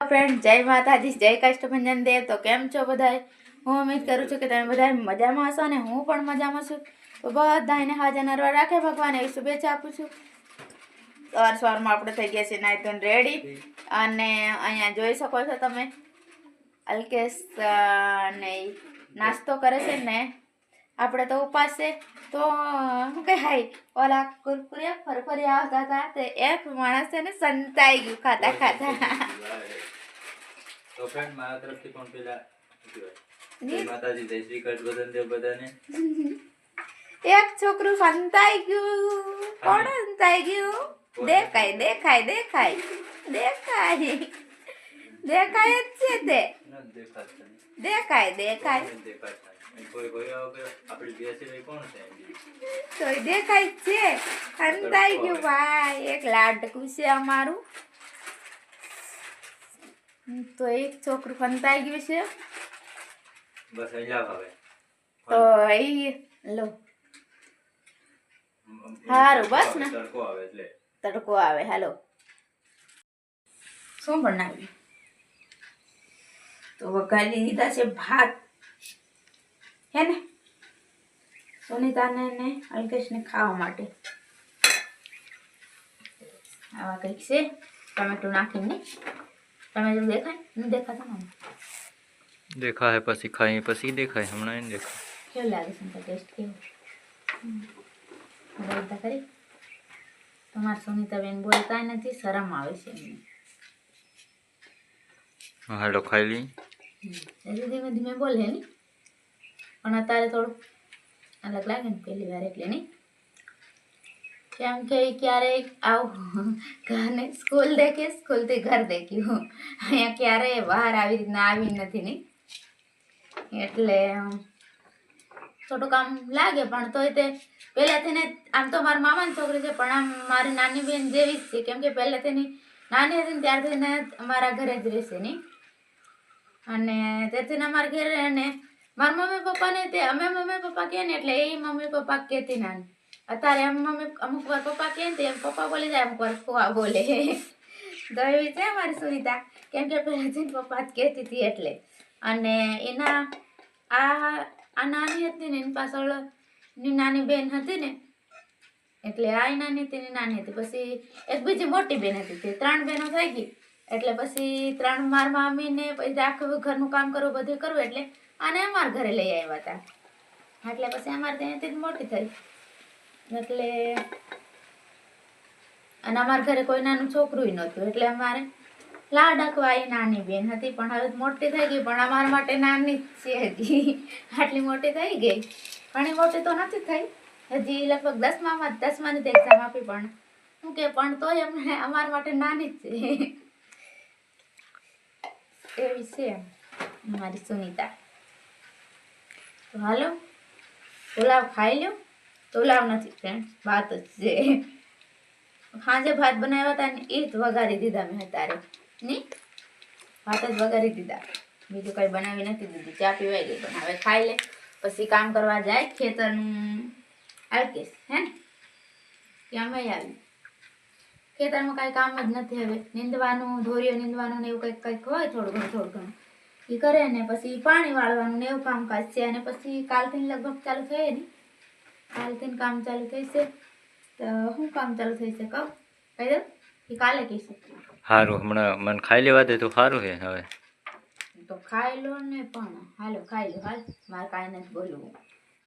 Friend જય માતાજી, જય કષ્ટભંજન દેવ. તો કેમ છો બધાય? હું ઉમ્મીદ કરું છું કે તમે બધા મજામાં હશો અને હું પણ મજામાં છું. તો બધાને હાજર નરવા રાખે ભગવાન, એવી શુભેચ્છા આપું છું. સવાર સવારમાં આપણે થઈ ગયા છે નાઈ ધોઈને રેડી અને અહીંયા જોઈ શકો છો તમે. અલ્કેશ ને નાસ્તો કરે છે ને આપણે તો ઉપાસ છે તો શું કહેવાય હાય? ઓલા કુરકુરે ફરફરી આવતા હતા તે એ માણસ છે ને સંતાઈ ગયું ખાતા ખાતા. તો ફ્રેન્ડ મારા તરફથી પણ પેલા શું કહેવાય? જી. જય માતાજી જય શ્રી કૃષ્ણ બધાને દેવ બધાને. એક છોકરું સંતાઈ ગયું. કોણ સંતાઈ ગયું? દેખાય દેખાય દેખાય. દેખાય. દેખાય જ છે તે. દેખાય દેખાય. તો દેખાય છે. સંતાઈ ગયું ભાઈ. એક લાડકું છે અમારું. તો એક છોકરું સંતાઈ ગયું છે. બસ હવે. તો એ લો. હારું, બસ ને. તડકો આવે એટલે. તડકો આવે હાલો. શું બનાવ્યું? તો વઘારી દીધા છે ભાત. હે ને? સુનિતાને ને અલ્કેશને ખાવા માટે. આવા કંઈક છે ટમેટું નાખીને ટમેટું દેખાય? નહીં દેખાતા ને દેખાય પછી ખાઈ પછી દેખાય. હમણાં એને દેખાય. કેવું લાગે છે ટેસ્ટ કેવું? બધા કરી? તમારા સુનિતાબેન બોલતા નથી શરમ આવે છે એમને. હાલો ખાઈ લઈ ધીમે ધીમે બોલે ને? પણ અત્યારે થોડું અલગ લાગે ને પહેલી વાર એટલે નહીં. કેમ કે ક્યારેક આવું ઘરને સ્કૂલ દેખે, સ્કૂલથી ઘર દેખ્યું. અહીંયા ક્યારેય બહાર આવી રીતના આવી નથી નહીં. એટલે થોડુંક આમ લાગે, પણ તોય તે પહેલાંથી ને આમ તો મારા મામાની છોકરી છે, પણ આમ મારી નાની બેન જેવી જ છે. કેમ કે પહેલાંથી ની નાની હતી ને ત્યારથી ને અમારા ઘરે જ રહેશે નહીં. અને તેથી અમારા ઘરે અને મારા મમ્મી પપ્પાને તે, અમે મમ્મી પપ્પા કહે ને એટલે એ મમ્મી પપ્પા કહેતી ના અત્યારે એમ મમ્મી, અમુક વાર પપ્પા કહે ને એમ પપ્પા બોલી જાય, અમુક વાર ફુવા બોલે. એવી છે મારી સુનિતા? કેમ કે પહેલાથી જઈને પપ્પા જ કહેતી હતી એટલે. અને એના, આ આ નાની હતી ને, એની પાછળની નાની બેન હતી ને, એટલે આ નાની હતી નાની હતી. પછી એક બીજી મોટી બેન હતી. તે ત્રણ બહેનો થઈ ગઈ. એટલે પછી ત્રણ માર મામી ને પછી આખું ઘરનું કામ કરવું, બધું કરવું એટલે આને અમારા ઘરે લઈ આવ્યા હતા. એટલે પછી અમારે ત્યાંથી જ મોટી થઈ. એટલે અને અમારા ઘરે કોઈ નાનું છોકરું નહોતું. એટલે અમારે લાડકવા એ નાની બેન હતી, પણ હવે મોટી થઈ ગઈ, પણ અમારા માટે નાની જ છે આટલી મોટી થઈ ગઈ. ઘણી મોટી તો નથી થઈ. હજી લગભગ દસમામાં, દસમાની એક્ઝામ આપી પણ. શું કે, પણ તોય અમને અમારા માટે નાની જ છે. એવી છે મારી સુનિતા તો હાલો પુલાવ ખાઈ લો પુલાવ નથી ભાત સાંજે ભાત બનાવ્યા હતા ને એ જ વઘારી દીધા મેં તારે ની ભાત જ વઘારી દીધા બીજું કંઈ બનાવી નથી દીધું ચા પીવાઈ ગઈ પણ હવે ખાઈ લે પછી કામ કરવા જાય ખેતરનું આલકેશ હે ને ક્યાં આવી ખેતરમાં કાંઈ કામ જ નથી હવે. નીંદવાનું ધોરીઓ નીંદવાનું ને એવું કંઈક કંઈક હોય થોડું ઘણું થોડું ઘણું. એ કરે ને પછી પાણી વાળવાનું ને એવું કામકાજ છે. અને પછી કાલથી લગભગ ચાલુ થઈ ને. કાલથી કામ ચાલુ થઈશે તો શું કામ ચાલુ થશે કહું? કહી દઉં? એ કાલે કહીશું. સારું હમણાં મને ખાઈ લેવા દે તો સારું છે હવે. તો ખાઈ લો ને પણ. હાલો ખાઈ લો. હાલ. મારે કાંઈ નથી બોલવું.